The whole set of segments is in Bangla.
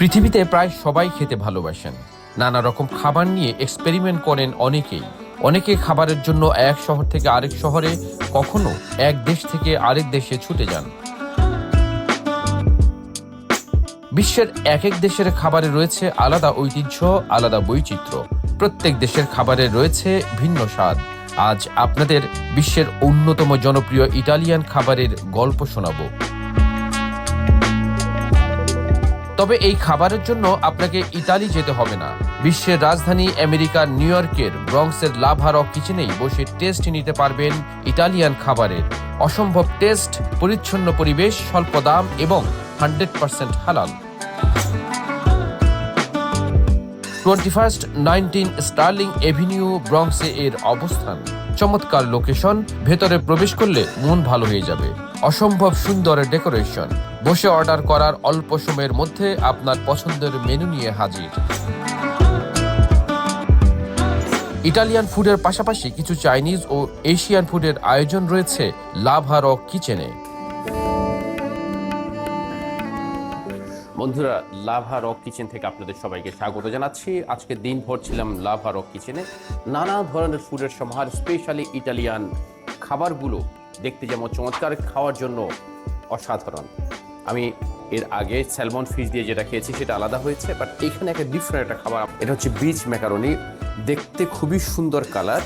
পৃথিবীতে প্রায় সবাই খেতে ভালোবাসেন। নানা রকম খাবার নিয়ে এক্সপেরিমেন্ট করেন অনেকেই। অনেকে খাবারের জন্য এক শহর থেকে আরেক শহরে, কখনো এক দেশ থেকে আরেক দেশে ছুটে যান। বিশ্বের এক এক দেশের খাবারে রয়েছে আলাদা ঐতিহ্য, আলাদা বৈচিত্র্য। প্রত্যেক দেশের খাবারে রয়েছে ভিন্ন স্বাদ। আজ আপনাদের বিশ্বের অন্যতম জনপ্রিয় ইটালিয়ান খাবারের গল্প শোনাবো। তবে এই খাবারের জন্য আপনাকে ইতালি যেতে হবে না। বিশ্বের রাজধানী আমেরিকার নিউ ইয়র্কের ব্রঙ্কসের লাভারক কিচেনেই বসে টেস্ট নিতে পারবেন ইটালিয়ান খাবারের। অসম্ভব টেস্ট, পরিচ্ছন্ন পরিবেশ, স্বল্প দাম এবং হান্ড্রেড পার্সেন্ট হালাল। Twenty first nineteen Sterling Avenue ব্রংসে এর অবস্থান। চমৎকার লোকেশন ভেতরে প্রবেশ করলে মন ভালো হয়ে যাবে। অসম্ভব সুন্দর ডেকোরেশন বসে অর্ডার করার অল্প সময়ের মধ্যে আপনার পছন্দের মেনু নিয়ে হাজির। ইটালিয়ান ফুডের পাশাপাশি কিছু চাইনিজ ও এশিয়ান ফুডের আয়োজন রয়েছে লাভারক কিচেনে। বন্ধুরা, লাভা রক কিচেন থেকে আপনাদের সবাইকে স্বাগত জানাচ্ছি। আজকে দিন ভর ছিলাম লাভা রক কিচেনে। নানা ধরনের ফুডের সমাহার, স্পেশালি ইটালিয়ান খাবারগুলো দেখতে যেমন চমৎকার, খাওয়ার জন্য অসাধারণ। আমি এর আগে স্যালমন ফিশ দিয়ে যেটা খেয়েছি সেটা আলাদা হয়েছে, বাট এখানে একটা ডিফারেন্ট একটা খাবার। এটা হচ্ছে বিচ ম্যাকারনি। দেখতে খুবই সুন্দর কালার।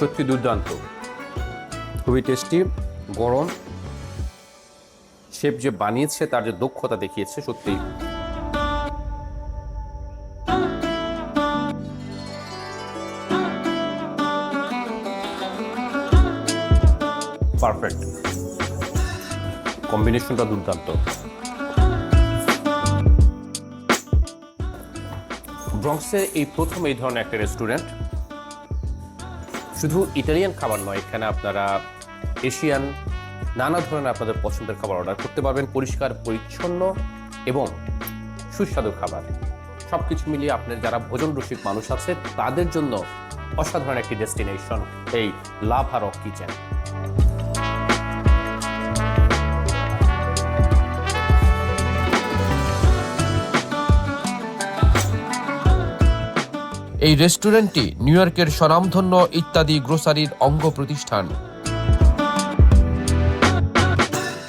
সত্যি দুর্দান্ত। খুবই টেস্টি গরম। শেফ যে বানিয়েছে, তার যে দক্ষতা দেখিয়েছে, সত্যি। পারফেক্ট কম্বিনেশনটা দুর্দান্ত। ব্রংসের এই প্রথম এই ধরনের একটা রেস্টুরেন্ট শুধু ইটালিয়ান খাবার নয়, এখানে আপনারা এশিয়ান নানা ধরনের আপনাদের পছন্দের খাবার অর্ডার করতে পারবেন। পরিষ্কার, পরিচ্ছন্ন এবং সুস্বাদু খাবার। সব কিছু মিলিয়ে আপনার যারা ভোজন রসিক মানুষ আছে, তাদের জন্য অসাধারণ একটি ডেস্টিনেশন এই লাভারক কিচেন এই রেস্টুরেন্টটি নিউ ইয়র্কের স্বনামধন্য ইত্যাদি গ্রোসারির অঙ্গ প্রতিষ্ঠান।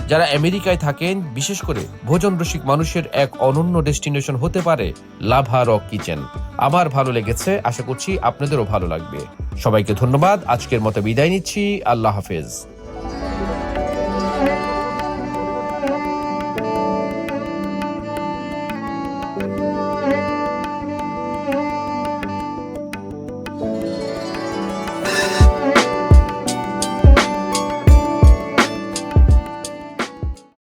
যারা আমেরিকায় থাকেন, বিশেষ করে ভোজন রসিক মানুষের এক অনন্য ডেস্টিনেশন হতে পারে, লাভা রক কিচেন। আমার ভালো লেগেছে, আশা করছি আপনাদেরও ভালো লাগবে। সবাইকে ধন্যবাদ, আজকের মতো বিদায় নিচ্ছি, আল্লাহ হাফেজ।